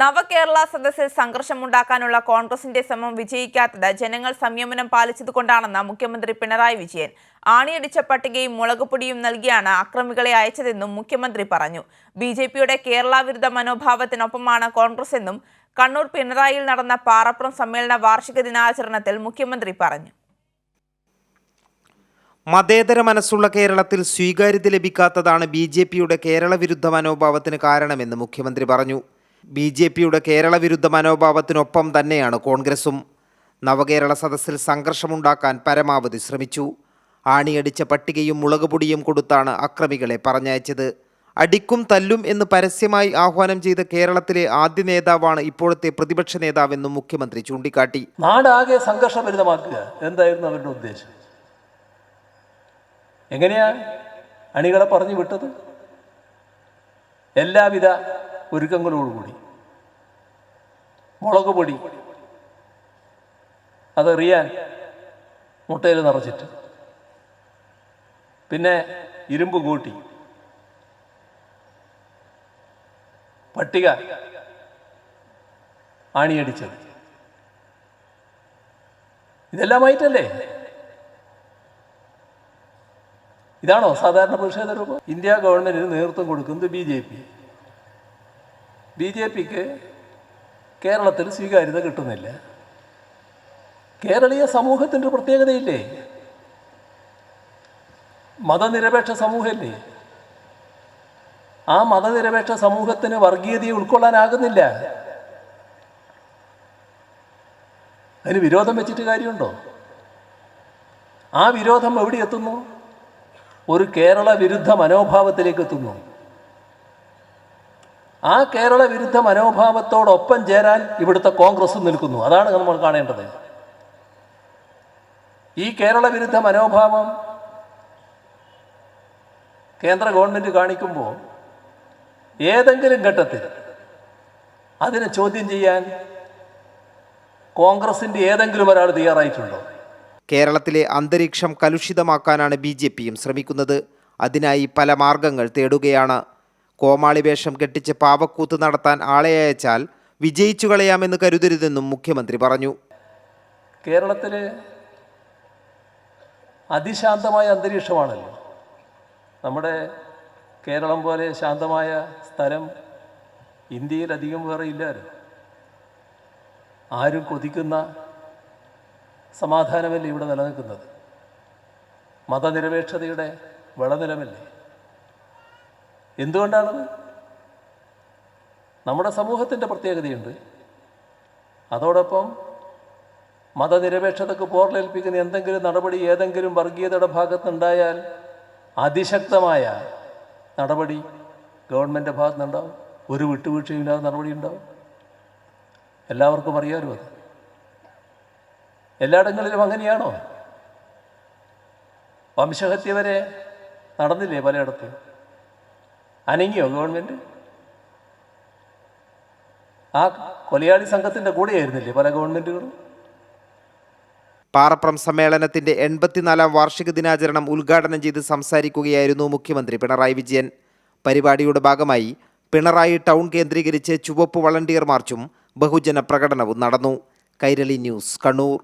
നവകേരള സദസ്സിൽ സംഘർഷമുണ്ടാക്കാനുള്ള കോൺഗ്രസിന്റെ ശ്രമം വിജയിക്കാത്തത് ജനങ്ങൾ സംയമനം പാലിച്ചതുകൊണ്ടാണെന്ന് മുഖ്യമന്ത്രി പിണറായി വിജയൻ. ആണിയടിച്ച പട്ടികയും മുളകുപൊടിയും നൽകിയാണ് അക്രമികളെ അയച്ചതെന്നും മുഖ്യമന്ത്രി പറഞ്ഞു. ബി ജെ പിയുടെ കേരള വിരുദ്ധ മനോഭാവത്തിനൊപ്പമാണ് കോൺഗ്രസ് എന്നും കണ്ണൂർ പിണറായിയിൽ നടന്ന പാറപ്പുറം സമ്മേളന വാർഷിക ദിനാചരണത്തിൽ മുഖ്യമന്ത്രി പറഞ്ഞു. മതേതര മനസ്സുള്ള കേരളത്തിൽ സ്വീകാര്യത ലഭിക്കാത്തതാണ് ബി ജെ പിയുടെ കേരള വിരുദ്ധ മനോഭാവത്തിന് കാരണമെന്ന് മുഖ്യമന്ത്രി പറഞ്ഞു. ബി ജെ പിയുടെ കേരള വിരുദ്ധ മനോഭാവത്തിനൊപ്പം തന്നെയാണ് കോൺഗ്രസും. നവകേരള സദസ്സിൽ സംഘർഷമുണ്ടാക്കാൻ പരമാവധി ശ്രമിച്ചു. ആണിയടിച്ച പട്ടികയും മുളകുപൊടിയും കൊടുത്താണ് അക്രമികളെ പറഞ്ഞയച്ചത്. അടിക്കും തല്ലും എന്ന് പരസ്യമായി ആഹ്വാനം ചെയ്ത കേരളത്തിലെ ആദ്യ നേതാവാണ് ഇപ്പോഴത്തെ പ്രതിപക്ഷ നേതാവെന്നും മുഖ്യമന്ത്രി ചൂണ്ടിക്കാട്ടി. നാടാകെ സംഘർഷഭരിതമാക്കുക എന്തായിരുന്നു അവരുടെ ഉദ്ദേശം? എങ്ങനെയാ അണികളെ പറഞ്ഞു വിട്ടത്? എല്ലാവിധ ഒരുക്കങ്ങളോടുകൂടി. മുളക് പൊടി. അതെറിയാൻ മുട്ടയിൽ നിറച്ചിട്ട്. പിന്നെ ഇരുമ്പ് കൂട്ടി. പട്ടിക ആണിയടിച്ചത്. ഇതെല്ലാമായിട്ടല്ലേ ഇതാണോ സാധാരണ പ്രതിഷേധ രൂപം? ഇന്ത്യ ഗവൺമെന്റിന് നേതൃത്വം കൊടുക്കുന്നത് B J P. B J പിക്ക് കേരളത്തിൽ സ്വീകാര്യത കിട്ടുന്നില്ല. കേരളീയ സമൂഹത്തിന്റെ പ്രത്യേകതയില്ലേ? മതനിരപേക്ഷ സമൂഹമല്ലേ ആ മതനിരപേക്ഷ സമൂഹത്തിന് വർഗീയതയെ ഉൾക്കൊള്ളാനാകുന്നില്ല. അതിന് വിരോധം വെച്ചിട്ട് കാര്യമുണ്ടോ? ആ വിരോധം എവിടെ എത്തുന്നു ഒരു കേരള വിരുദ്ധ മനോഭാവത്തിലേക്ക് എത്തുന്നു ആ കേരള വിരുദ്ധ മനോഭാവത്തോടൊപ്പം ചേരാൻ ഇവിടുത്തെ കോൺഗ്രസ് നിൽക്കുന്നു. അതാണ് നമ്മൾ കാണേണ്ടത്. ഈ കേരള വിരുദ്ധ മനോഭാവം കേന്ദ്ര ഗവൺമെന്റ് കാണിക്കുമ്പോൾ ഏതെങ്കിലും ഘട്ടത്തിൽ അതിനെ ചോദ്യം ചെയ്യാൻ കോൺഗ്രസിന്റെ ഏതെങ്കിലും ഒരാൾ തയ്യാറായിട്ടുണ്ടോ? കേരളത്തിലെ അന്തരീക്ഷം കലുഷിതമാക്കാനാണ് ബി ജെ പിയും ശ്രമിക്കുന്നത്. അതിനായി പല മാർഗങ്ങൾ തേടുകയാണ് കോമാളി വേഷം കെട്ടിച്ച് പാവക്കൂത്ത് നടത്താൻ ആളെ അയച്ചാൽ വിജയിച്ചു കളയാമെന്ന് കരുതരുതെന്നും മുഖ്യമന്ത്രി പറഞ്ഞു. കേരളത്തിൽ അതിശാന്തമായ അന്തരീക്ഷമാണല്ലോ. നമ്മുടെ കേരളം പോലെ ശാന്തമായ സ്ഥലം ഇന്ത്യയിൽ അധികം വേറെ ഇല്ലായിരുന്നു ആരും കൊതിക്കുന്ന സമാധാനമല്ലേ ഇവിടെ നിലനിൽക്കുന്നത്? മതനിരപേക്ഷതയുടെ വിളനിലമല്ലേ? എന്തുകൊണ്ടാണത്? നമ്മുടെ സമൂഹത്തിന്റെ പ്രത്യേകതയുണ്ട്. അതോടൊപ്പം മതനിരപേക്ഷതക്ക് പോർലേൽപ്പിക്കുന്ന എന്തെങ്കിലും നടപടി ഏതെങ്കിലും വർഗീയതയുടെ ഭാഗത്തുണ്ടായാൽ അതിശക്തമായ നടപടി ഗവൺമെന്റ് ഭാഗത്തുനിന്നുണ്ടാവും. ഒരു വിട്ടുവീഴ്ചയില്ലാതെ നടപടി ഉണ്ടാവും എല്ലാവർക്കും അറിയാമല്ലോ അത്. എല്ലായിടങ്ങളിലും അങ്ങനെയാണോ? വംശഹത്യ വരെ നടന്നില്ലേ പലയിടത്തും? അനങ്ങിയോ ഗവൺമെന്റ് ആ കൊലയാളി സംഘത്തിന്റെ കൂടെയായിരുന്നില്ലേ പല ഗവൺമെന്റുകളും പാറപ്രം സമ്മേളനത്തിന്റെ എൺപത്തിനാലാം വാർഷിക ദിനാചരണം ഉദ്ഘാടനം ചെയ്ത് സംസാരിക്കുകയായിരുന്നു മുഖ്യമന്ത്രി പിണറായി വിജയൻ. പരിപാടിയുടെ ഭാഗമായി പിണറായി ടൗൺ കേന്ദ്രീകരിച്ച് ചുവപ്പ് വളണ്ടിയർ മാർച്ചും ബഹുജന പ്രകടനവും നടന്നു. കൈരളി ന്യൂസ് കണ്ണൂർ.